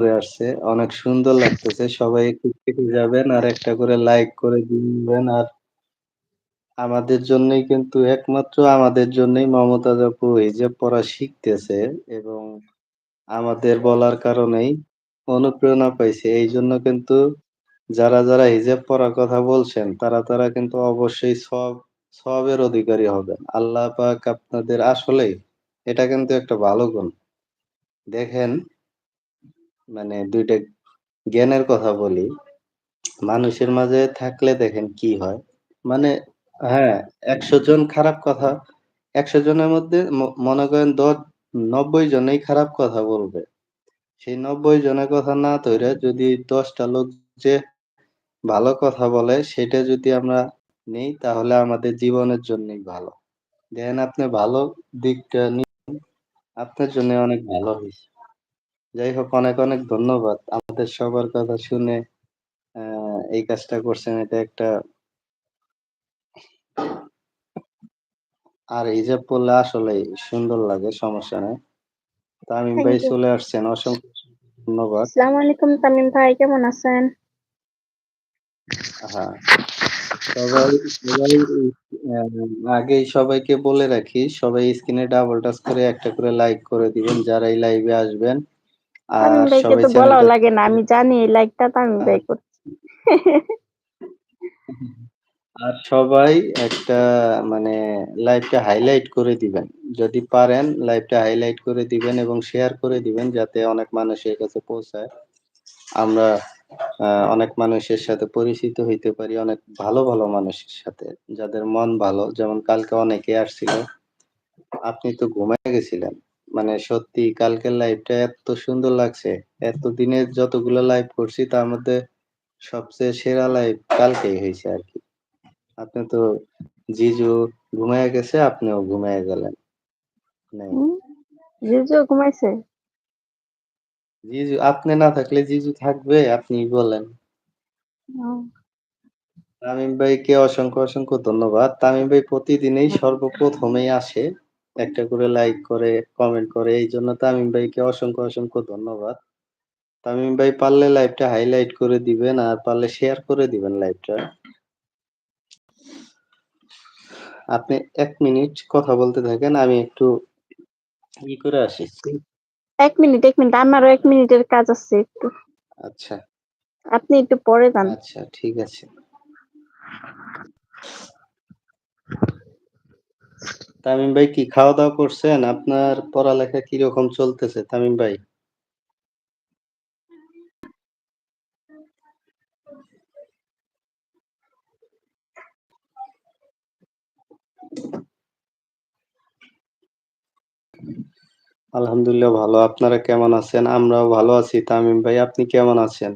করে আসছে। অনেক সুন্দর লাগতেছে। সবাই একটু দেখে যাবেন আর একটা করে লাইক করে দিবেন আর আমাদের জন্যই কিন্তু একমাত্র আমাদের জন্যই মমতাজ আপু হিজাব পরা শিখতেছে এবং আমাদের বলার কারণেই অনুপ্রেরণা পাইছে। এই জন্য কিন্তু যারা, যারা হিজাব পড়ার কথা বলছেন তারা, তারা কিন্তু অবশ্যই সব সবের অধিকারী হবেন। আল্লাহ পাক আপনাদের আসলেই এটা কিন্তু একটা ভালো গুণ। দেখেন মানে ২ টা জ্ঞানের কথা বলি। মানুষের মাঝে থাকলে দেখেন কি হয়। মানে হ্যাঁ, ১০০ জন খারাপ কথা ১০০ জনের মধ্যে মনে করেন দ ৯০ জনেই খারাপ কথা বলবে। সেই ৯০ জনের কথা না ধইরা যদি দশটা লোক যে ভালো কথা বলে সেটা যদি আমরা নেই তাহলে আমাদের জীবনের জন্যই ভালো। দেখেন আপনি ভালো দিকটা নিন আপনার জন্য অনেক ভালো হইছে। যাই হোক অনেক, অনেক ধন্যবাদ। আমাদের সবার কথা শুনে এই কাজটা করছেন এটা একটা আর হিজাব পড়লে আসলে সুন্দর লাগে, সমস্যা নাই। তামিম ভাই চলে আসছেন। অসংখ্য, ধন্যবাদ। আসসালামু আলাইকুম তামিম ভাই কেমন আছেন? হ্যাঁ। সবাই, সবাই আগেই সবাইকে বলে রাখি, সবাই স্ক্রিনে ডাবল টাচ করে একটা করে লাইক করে দিবেন যারা এই লাইভে আসবেন। আর সবাই তো বলাও লাগে না। আমি জানি এই লাইকটা তামিম আ ভাই করছে। আর সবাই একটা মানে লাইভটা হাইলাইট করে দিবেন। যদি পারেন লাইভটা হাইলাইট করে দিবেন এবং শেয়ার করে দিবেন যাতে অনেক মানুষের কাছে পৌঁছায়। আমরা অনেক মানুষের সাথে পরিচিত হইতে পারি, অনেক ভালো, ভালো মানুষের সাথে। যাদের মন ভালো যেমন কালকে অনেকে আসছিল। আপনি তো ঘুমায়ে গেছিলেন। মানে সত্যি কালকের লাইভটা এত সুন্দর লাগছে। এত এতদিনের যতগুলো লাইভ করছি তার মধ্যে সবচেয়ে সেরা লাইভ কালকেই হয়েছে আর কি আপনি তো জিজু ঘুমায়ে গেছে, আপনিও ঘুমায়ে গেলেন। জিজুও ঘুমাইছে? জিজু আপনি না থাকলে জিজু থাকবে? আপনি বলেন। তামিম ভাইকে অসংখ্য, অসংখ্য ধন্যবাদ। তামিম ভাই প্রতিদিনই সর্বপ্রথমেই আসে। একটা করে লাইক করে, কমেন্ট করে। এই জন্য তামিম ভাইকে অসংখ্য, অসংখ্য ধন্যবাদ। তামিম ভাই পারলে লাইভটা হাইলাইট করে দিবেন আর পারলে শেয়ার করে দিবেন লাইভটা। আপনি এক মিনিট কথা বলতে থাকেন। আমি একটু ই করে আসি। এক মিনিট, এক মিনিট। আমারও এক মিনিটের কাজ আছে একটু। আচ্ছা। আপনি একটু পরে যান। আচ্ছা, ঠিক আছে। তামিম ভাই কি খাওয়া-দাওয়া করছেন? আপনার পড়ালেখা কীরকম চলতেছে, তামিম ভাই? আলহামদুলিল্লাহ ভালো। আপনারা কেমন আছেন? আমরাও ভালো আছি তামিম ভাই। আপনি কেমন আছেন?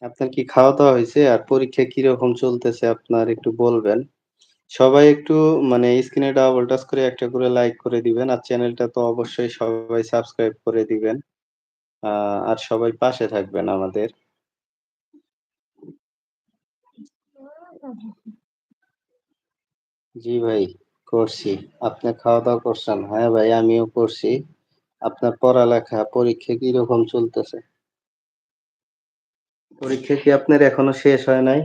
আপনার কি খাওয়া-দাওয়া হয়েছে আর পরীক্ষা কীরকম চলতেছে আপনার একটু বলবেন। সবাই একটু মানে স্ক্রিনে ডাবল টাচ করে একটা করে লাইক করে দিবেন। আর চ্যানেলটা তো অবশ্যই সবাই সাবস্ক্রাইব করে দিবেন। আর সবাই পাশে থাকবেন আমাদের। জি ভাই, করছি। আপনি খাওয়া-দাওয়া করছেন? হ্যাঁ ভাই আমিও করছি। আপনার পড়ালেখা, পরীক্ষা কীরকম চলতেছে? পরীক্ষা কি আপনার এখনও শেষ হয় নাই?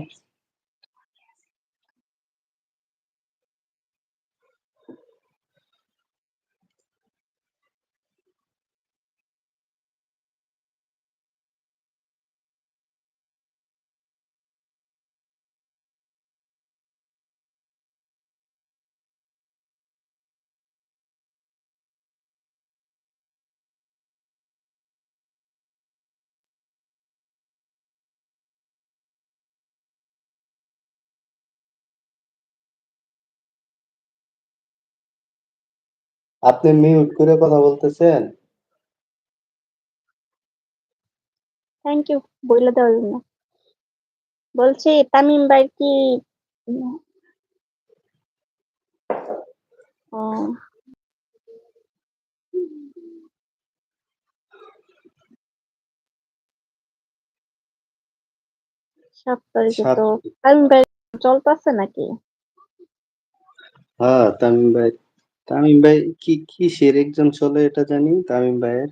আপনি মিউট করে কথা বলতেছেন? থ্যাংক ইউ বইলা দেওয়ার জন্য। বলছি তামিম ভাই কি। ৭ তারিখে সাত তো তামিম ভাই চলতেছে নাকি? হ্যাঁ, তামিম ভাই তামিম ভাই কি কিসের এক্সাম চলে এটা জানি তামিম ভাইয়ের?